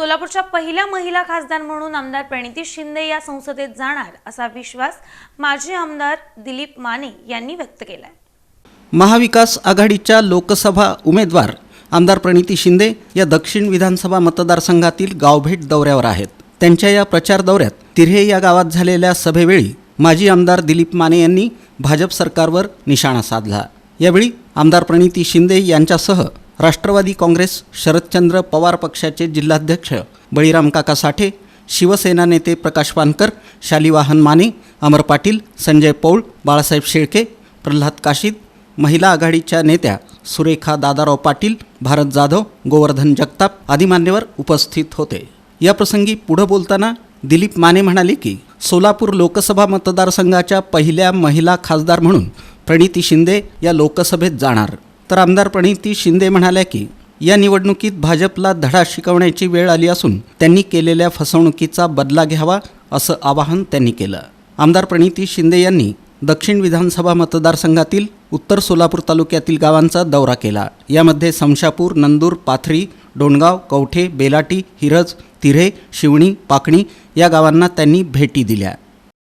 सोलापूरच्या पहिल्या महिला खासदार म्हणून आमदार प्रणिती शिंदे या संसदेत जाणार असा विश्वास माजी आमदार दिलीप माने यांनी व्यक्त केलाय. महाविकास आघाडीच्या लोकसभा उमेदवार आमदार प्रणिती शिंदे या दक्षिण विधानसभा मतदारसंघातील गावभेट दौऱ्यावर आहेत. त्यांच्या या प्रचार दौऱ्यात तिऱ्हे या गावात झालेल्या सभेवेळी माजी आमदार दिलीप माने यांनी भाजप सरकारवर निशाणा साधला. यावेळी आमदार प्रणिती शिंदे यांच्यासह राष्ट्रवादी काँग्रेस शरदचंद्र पवार पक्षाचे जिल्हाध्यक्ष बळीराम काका साठे शिवसेना नेते प्रकाश पानकर शालिवाहन माने अमर पाटील संजय पौळ बाळासाहेब शेळके प्रल्हाद काशीद महिला आघाडीच्या नेत्या सुरेखा दादाराव पाटील भारत जाधव गोवर्धन जगताप आदी मान्यवर उपस्थित होते. या प्रसंगी पुढं बोलताना दिलीप माने म्हणाले की सोलापूर लोकसभा मतदारसंघाच्या पहिल्या महिला खासदार म्हणून प्रणिती शिंदे या लोकसभेत जाणार. तर आमदार प्रणिती शिंदे म्हणाल्या की या निवडणुकीत भाजपला धडा शिकवण्याची वेळ आली असून त्यांनी केलेल्या फसवणुकीचा बदला घ्यावा असं आवाहन त्यांनी केलं. आमदार प्रणिती शिंदे यांनी दक्षिण विधानसभा मतदारसंघातील उत्तर सोलापूर तालुक्यातील गावांचा दौरा केला. यामध्ये समशापूर नंदूर पाथरी डोणगाव कवठे बेलाटी हिरज तिरे शिवणी पाकणी या गावांना त्यांनी भेटी दिल्या.